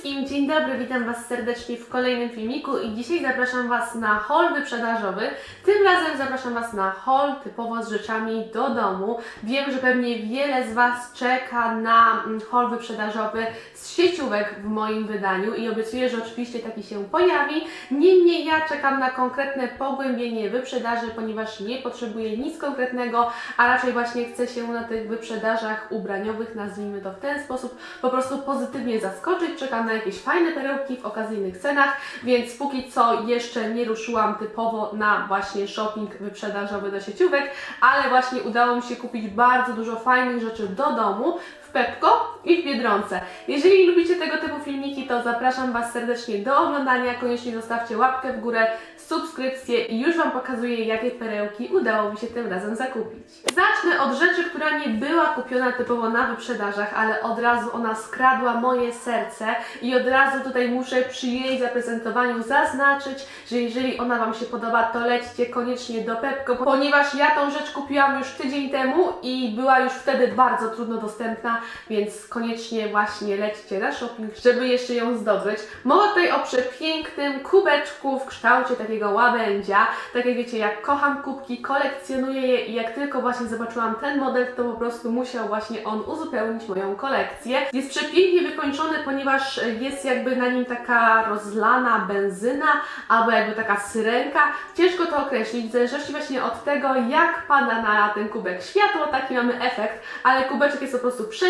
wszystkim, dzień dobry, witam Was serdecznie w kolejnym filmiku i dzisiaj zapraszam Was na haul wyprzedażowy. Tym razem zapraszam Was na haul typowo z rzeczami do domu. Wiem, że pewnie wiele z Was czeka na mm, haul wyprzedażowy z sieciówek w moim wydaniu i obiecuję, że oczywiście taki się pojawi. Niemniej ja czekam na konkretne pogłębienie wyprzedaży, ponieważ nie potrzebuję nic konkretnego, a raczej właśnie chcę się na tych wyprzedażach ubraniowych, nazwijmy to w ten sposób, po prostu pozytywnie zaskoczyć. Czekam na jakieś fajne perełki w okazyjnych cenach, więc póki co jeszcze nie ruszyłam typowo na właśnie shopping wyprzedażowy do sieciówek, ale właśnie udało mi się kupić bardzo dużo fajnych rzeczy do domu w Pepko i w Biedronce. Jeżeli lubicie tego typu filmiki, to zapraszam Was serdecznie do oglądania. Koniecznie zostawcie łapkę w górę, subskrypcję i już Wam pokazuję, jakie perełki udało mi się tym razem zakupić. Zacznę od rzeczy, która nie była kupiona typowo na wyprzedażach, ale od razu ona skradła moje serce i od razu tutaj muszę przy jej zaprezentowaniu zaznaczyć, że jeżeli ona Wam się podoba, to lećcie koniecznie do Pepko, ponieważ ja tą rzecz kupiłam już tydzień temu i była już wtedy bardzo trudno dostępna, więc koniecznie właśnie lećcie na shopping, żeby jeszcze ją zdobyć. Mowa tutaj o przepięknym kubeczku w kształcie takiego łabędzia. Tak jak wiecie, jak kocham kubki, kolekcjonuję je i jak tylko właśnie zobaczyłam ten model, to po prostu musiał właśnie on uzupełnić moją kolekcję. Jest przepięknie wykończony, ponieważ jest jakby na nim taka rozlana benzyna albo jakby taka syrenka. Ciężko to określić, w zależności właśnie od tego, jak pada na ten kubek światło, taki mamy efekt, ale kubeczek jest po prostu przepiękny.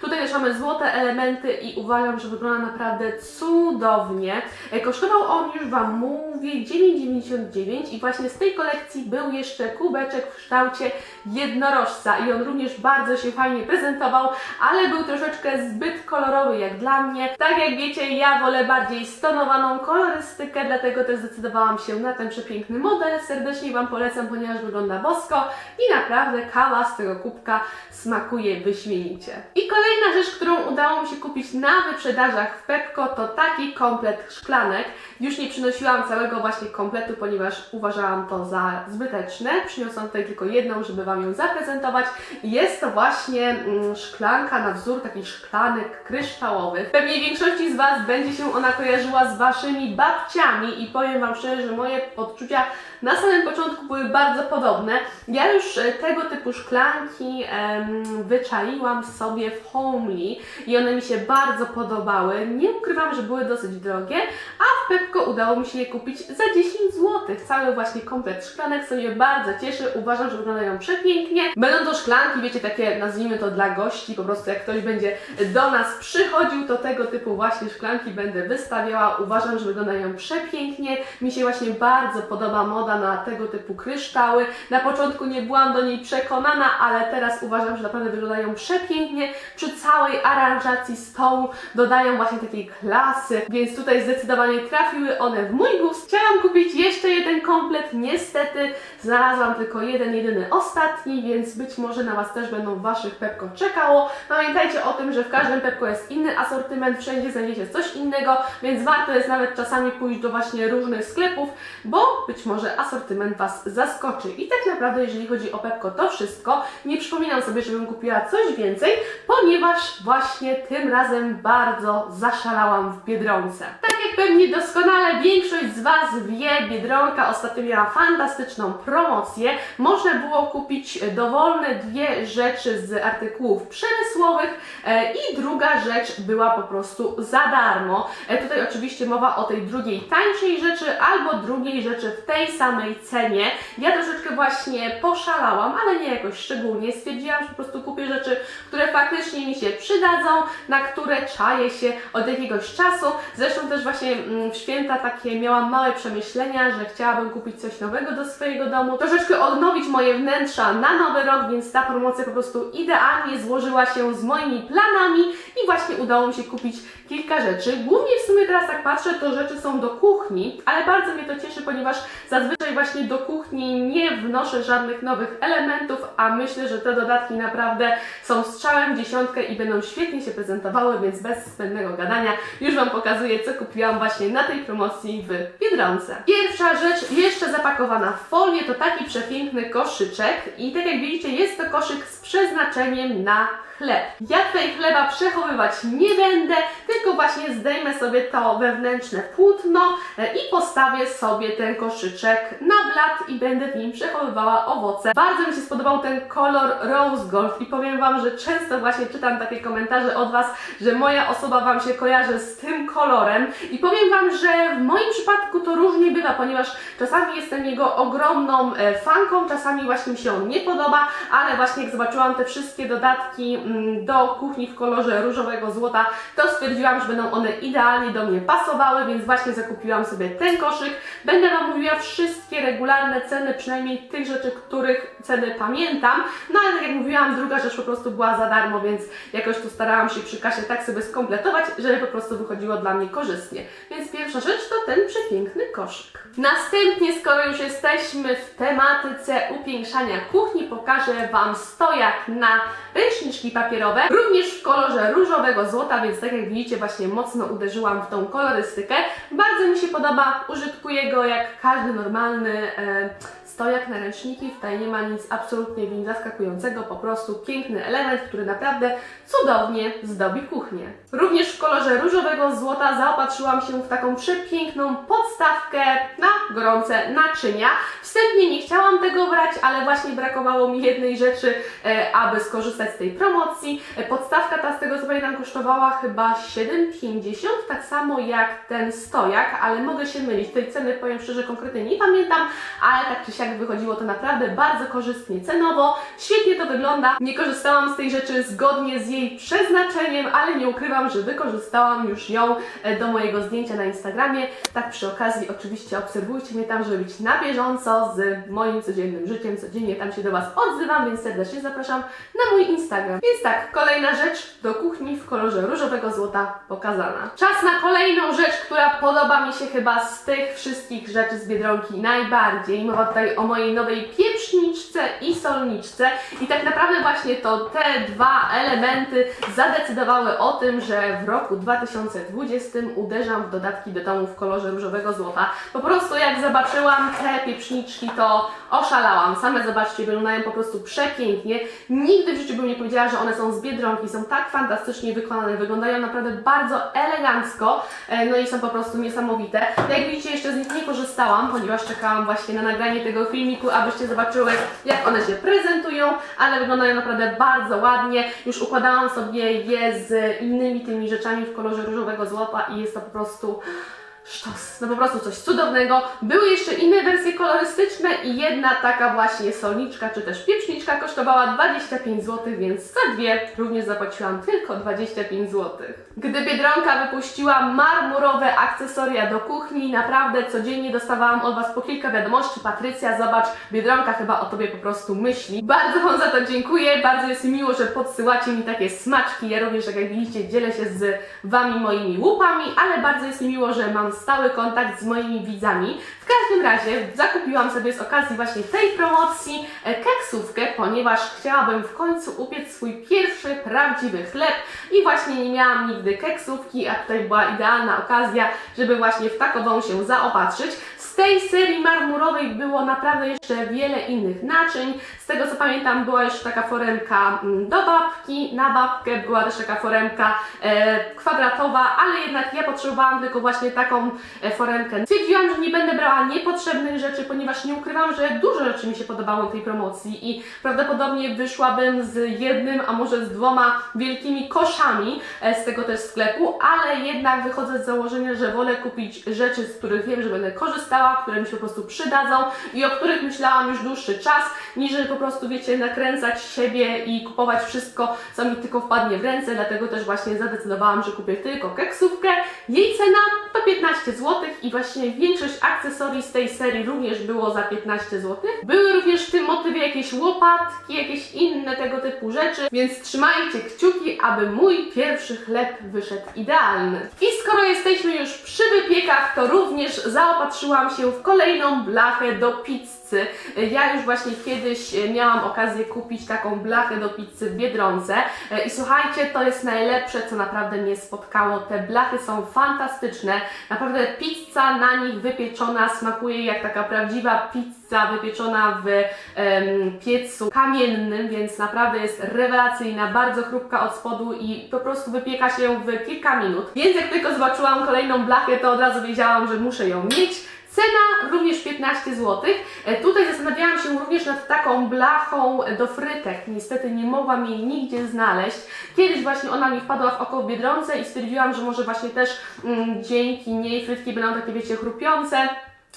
Tutaj też mamy złote elementy i uważam, że wygląda naprawdę cudownie. E, Kosztował on już Wam mówię 9,99 i właśnie z tej kolekcji był jeszcze kubeczek w kształcie jednorożca i on również bardzo się fajnie prezentował, ale był troszeczkę zbyt kolorowy jak dla mnie. Tak jak wiecie, ja wolę bardziej stonowaną kolorystykę, dlatego też zdecydowałam się na ten przepiękny model. Serdecznie Wam polecam, ponieważ wygląda bosko i naprawdę kawa z tego kubka smakuje wyśmienicie. I kolejna rzecz, którą udało mi się kupić na wyprzedażach w Pepko, to taki komplet szklanek. Już nie przynosiłam całego właśnie kompletu, ponieważ uważałam to za zbyteczne. Przyniosłam tutaj tylko jedną, żeby Wam ją zaprezentować. Jest to właśnie mm, szklanka na wzór takich szklanek kryształowych. Pewnie większości z Was będzie się ona kojarzyła z Waszymi babciami i powiem Wam szczerze, że moje odczucia na samym początku były bardzo podobne. Ja już e, tego typu szklanki em, wyczaiłam sobie w Homely i one mi się bardzo podobały. Nie ukrywam, że były dosyć drogie, a w Pepko udało mi się je kupić za 10 zł. Cały właśnie komplet szklanek, co mnie bardzo cieszy. Uważam, że wyglądają przepięknie. Będą to szklanki, wiecie, takie nazwijmy to dla gości, po prostu jak ktoś będzie do nas przychodził, to tego typu właśnie szklanki będę wystawiała. Uważam, że wyglądają przepięknie. Mi się właśnie bardzo podoba moda na tego typu kryształy. Na początku nie byłam do niej przekonana, ale teraz uważam, że naprawdę wyglądają przepięknie. Przy całej aranżacji stołu dodają właśnie takiej klasy, więc tutaj zdecydowanie trafiły one w mój gust. Chciałam kupić jeszcze jeden komplet, niestety znalazłam tylko jeden, jedyny ostatni, więc być może na Was też będą Waszych Pepko czekało. Pamiętajcie o tym, że w każdym Pepko jest inny asortyment, wszędzie znajdziecie coś innego, więc warto jest nawet czasami pójść do właśnie różnych sklepów, bo być może asortyment Was zaskoczy. I tak naprawdę, jeżeli chodzi o Pepko, to wszystko. Nie przypominam sobie, żebym kupiła coś więcej, ponieważ właśnie tym razem bardzo zaszalałam w Biedronce. Tak jak pewnie doskonale większość z Was wie, Biedronka ostatnio miała fantastyczną promocję. Można było kupić dowolne dwie rzeczy z artykułów przemysłowych e, i druga rzecz była po prostu za darmo. E, tutaj oczywiście mowa o tej drugiej tańszej rzeczy albo drugiej rzeczy w tej samej cenie. Ja troszeczkę właśnie poszalałam, ale nie jakoś szczególnie. Stwierdziłam, że po prostu kupię rzeczy, które faktycznie mi się przydadzą, na które czaję się od jakiegoś czasu. Zresztą też właśnie mm, w święta takie miałam małe przemyślenia, że chciałabym kupić coś nowego do swojego domu, troszeczkę odnowić moje wnętrza na nowy rok, więc ta promocja po prostu idealnie złożyła się z moimi planami i właśnie udało mi się kupić kilka rzeczy. Głównie w sumie teraz tak patrzę, to rzeczy są do kuchni, ale bardzo mnie to cieszy, ponieważ zazwyczaj właśnie do kuchni nie wnoszę żadnych nowych elementów, a myślę, że te dodatki naprawdę są strzałem w dziesiątkę i będą świetnie się prezentowały, więc bez zbędnego gadania już Wam pokazuję, co kupiłam właśnie na tej promocji w Biedronce. Pierwsza rzecz, jeszcze zapakowana w folię, to taki przepiękny koszyczek i tak jak widzicie, jest to koszyk z przeznaczeniem na chleb. Ja tutaj chleba przechowywać nie będę, tylko tylko właśnie zdejmę sobie to wewnętrzne płótno e, i postawię sobie ten koszyczek na blat i będę w nim przechowywała owoce. Bardzo mi się spodobał ten kolor rose gold i powiem Wam, że często właśnie czytam takie komentarze od Was, że moja osoba Wam się kojarzy z tym kolorem i powiem Wam, że w moim przypadku to różnie bywa, ponieważ czasami jestem jego ogromną e, fanką, czasami właśnie mi się on nie podoba, ale właśnie jak zobaczyłam te wszystkie dodatki mm, do kuchni w kolorze różowego złota, to stwierdziłam, że będą one idealnie do mnie pasowały, więc właśnie zakupiłam sobie ten koszyk. Będę Wam mówiła wszystkie regularne ceny, przynajmniej tych rzeczy, których ceny pamiętam. No ale tak jak mówiłam, druga rzecz po prostu była za darmo, więc jakoś tu starałam się przy kasie tak sobie skompletować, żeby po prostu wychodziło dla mnie korzystnie. Więc pierwsza rzecz to ten przepiękny koszyk. Następnie, skoro już jesteśmy w tematyce upiększania kuchni, pokażę Wam stojak na ręczniczki papierowe, również w kolorze różowego złota, więc tak jak widzicie właśnie mocno uderzyłam w tą kolorystykę. Bardzo mi się podoba, użytkuję go jak każdy normalny e, stojak na ręczniki, tutaj nie ma nic absolutnie w nim zaskakującego, po prostu piękny element, który naprawdę cudownie zdobi kuchnię. Również w kolorze różowego złota zaopatrzyłam się w taką przepiękną podstawkę na gorące naczynia. Wstępnie nie chciałam tego brać, ale właśnie brakowało mi jednej rzeczy, e, aby skorzystać z tej promocji. E, podstawka ta, z tego co pamiętam, kosztowała chyba 7,50, tak samo jak ten stojak, ale mogę się mylić. Tej ceny powiem szczerze, konkretnie nie pamiętam, ale tak czy siak wychodziło to naprawdę bardzo korzystnie cenowo. Świetnie to wygląda. Nie korzystałam z tej rzeczy zgodnie z jej przeznaczeniem, ale nie ukrywam, że wykorzystałam już ją e, do mojego zdjęcia na Instagramie. Tak przy okazji oczywiście obserwujcie mnie tam, żeby być na bieżąco z moim codziennym życiem. Codziennie tam się do Was odzywam, więc serdecznie zapraszam na mój Instagram. Więc tak, kolejna rzecz do kuchni w kolorze różowego złota pokazana. Czas na kolejną rzecz, która podoba mi się chyba z tych wszystkich rzeczy z Biedronki najbardziej. Mowa tutaj o mojej nowej pieprzniczce i solniczce. I tak naprawdę właśnie to te dwa elementy zadecydowały o tym, że w roku 2020 uderzam w dodatki do domu w kolorze różowego złota. Po prostu jak zobaczyłam te pieprzniczki, to oszalałam. Same zobaczcie, wyglądają po prostu przepięknie. Nigdy w życiu bym nie powiedziała, że one są z Biedronki. Są tak fantastycznie wykonane, wyglądają naprawdę bardzo elegancko, e, no i są po prostu niesamowite. Jak widzicie, jeszcze z nich nie korzystałam, ponieważ czekałam właśnie na nagranie tego filmiku, abyście zobaczyły, jak one się prezentują, ale wyglądają naprawdę bardzo ładnie. Już układałam sobie je z innymi tymi rzeczami w kolorze różowego złota i jest to po prostu sztos. No po prostu coś cudownego. Były jeszcze inne wersje kolorystyczne i jedna taka właśnie solniczka czy też pieprzniczka kosztowała 25 zł, więc za dwie również zapłaciłam tylko 25 zł. Gdy Biedronka wypuściła marmurowe akcesoria do kuchni, naprawdę codziennie dostawałam od Was po kilka wiadomości. Patrycja, zobacz, Biedronka chyba o Tobie po prostu myśli. Bardzo Wam za to dziękuję, bardzo jest mi miło, że podsyłacie mi takie smaczki. Ja również, jak widzicie, dzielę się z Wami moimi łupami, ale bardzo jest mi miło, że mam stały kontakt z moimi widzami. W każdym razie zakupiłam sobie z okazji właśnie tej promocji e, keksówkę, ponieważ chciałabym w końcu upiec swój pierwszy prawdziwy chleb i właśnie nie miałam nigdy keksówki, a tutaj była idealna okazja, żeby właśnie w takową się zaopatrzyć. Z tej serii marmurowej było naprawdę jeszcze wiele innych naczyń. Z tego co pamiętam była jeszcze taka foremka mm, do babki, na babkę, była też taka foremka e, kwadratowa, ale jednak ja potrzebowałam tylko właśnie taką e, foremkę. Stwierdziłam, że nie będę brała niepotrzebnych rzeczy, ponieważ nie ukrywam, że dużo rzeczy mi się podobało tej promocji i prawdopodobnie wyszłabym z jednym, a może z dwoma wielkimi koszami e, z tego też sklepu, ale jednak wychodzę z założenia, że wolę kupić rzeczy, z których wiem, że będę korzystała, które mi się po prostu przydadzą i o których myślałam już dłuższy czas, niż po prostu, wiecie, nakręcać siebie i kupować wszystko, co mi tylko wpadnie w ręce, dlatego też właśnie zadecydowałam, że kupię tylko keksówkę. Jej cena to 15 zł i właśnie większość akcesorii z tej serii również było za 15 zł. Były również w tym motywie jakieś łopatki, jakieś inne tego typu rzeczy, więc trzymajcie kciuki, aby mój pierwszy chleb wyszedł idealny. I skoro jesteśmy już przy wypiekach, to również zaopatrzyłam się w kolejną blachę do pizzy pizzy. Ja już właśnie kiedyś e, miałam okazję kupić taką blachę do pizzy w Biedronce E, i słuchajcie, to jest najlepsze, co naprawdę mnie spotkało. Te blachy są fantastyczne. Naprawdę pizza na nich wypieczona smakuje jak taka prawdziwa pizza wypieczona w em, piecu kamiennym, więc naprawdę jest rewelacyjna, bardzo chrupka od spodu i po prostu wypieka się w kilka minut. Więc jak tylko zobaczyłam kolejną blachę, to od razu wiedziałam, że muszę ją mieć. Cena również 15 zł. E, Tutaj zastanawiałam się również nad taką blachą do frytek. Niestety nie mogłam jej nigdzie znaleźć. Kiedyś właśnie ona mi wpadła w oko w Biedronce i stwierdziłam, że może właśnie też mm, dzięki niej frytki będą takie, wiecie, chrupiące.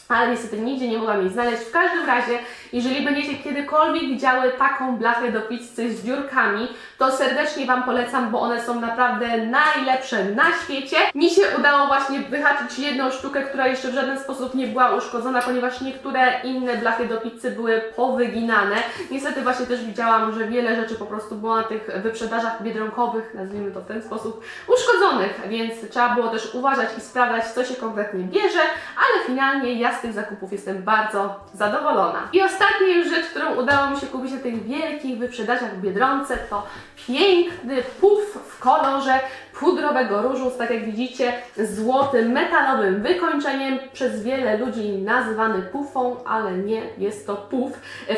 Ale niestety nigdzie nie mogłam jej znaleźć. W każdym razie, jeżeli będziecie kiedykolwiek widziały taką blachę do pizzy z dziurkami, to serdecznie Wam polecam, bo one są naprawdę najlepsze na świecie. Mi się udało właśnie wyhaczyć jedną sztukę, która jeszcze w żaden sposób nie była uszkodzona, ponieważ niektóre inne blachy do pizzy były powyginane. Niestety właśnie też widziałam, że wiele rzeczy po prostu było na tych wyprzedażach biedronkowych, nazwijmy to w ten sposób, uszkodzonych, więc trzeba było też uważać i sprawdzać, co się konkretnie bierze, ale finalnie ja z tych zakupów jestem bardzo zadowolona. I ostatnia już rzecz, którą udało mi się kupić na tych wielkich wyprzedażach w Biedronce, to piękny puf w kolorze pudrowego różu z, tak jak widzicie, złotym metalowym wykończeniem, przez wiele ludzi nazywany pufą, ale nie jest to puf.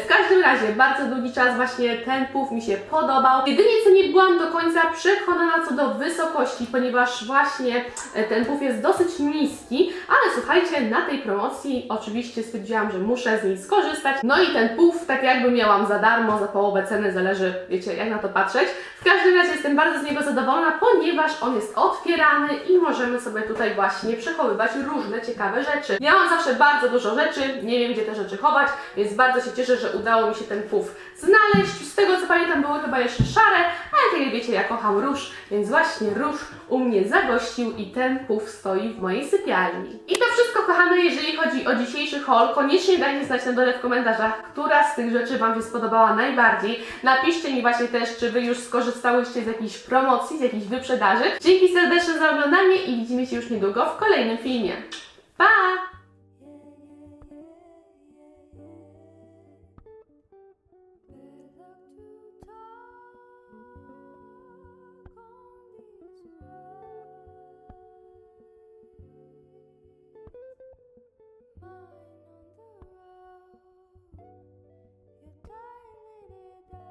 W każdym razie bardzo długi czas właśnie ten puf mi się podobał. Jedynie co nie byłam do końca przekonana co do wysokości, ponieważ właśnie e, ten puf jest dosyć niski, ale słuchajcie, na tej promocji oczywiście stwierdziłam, że muszę z niej skorzystać. No i ten puf tak jakby miałam za darmo, za połowę ceny, zależy, wiecie, jak na to patrzeć. W każdym razie jestem bardzo z niego zadowolona, ponieważ on jest otwierany i możemy sobie tutaj właśnie przechowywać różne ciekawe rzeczy. Ja mam zawsze bardzo dużo rzeczy, nie wiem gdzie te rzeczy chować, więc bardzo się cieszę, że udało mi się ten puf znaleźć. Z tego co pamiętam były chyba jeszcze szare, jak wiecie, ja kocham róż, więc właśnie róż u mnie zagościł i ten puf stoi w mojej sypialni. I to wszystko kochane, jeżeli chodzi o dzisiejszy haul. Koniecznie dajcie znać na dole w komentarzach, która z tych rzeczy Wam się spodobała najbardziej. Napiszcie mi właśnie też, czy Wy już skorzystałyście z jakiejś promocji, z jakiejś wyprzedaży. Dzięki serdeczne za oglądanie i widzimy się już niedługo w kolejnym filmie. Pa!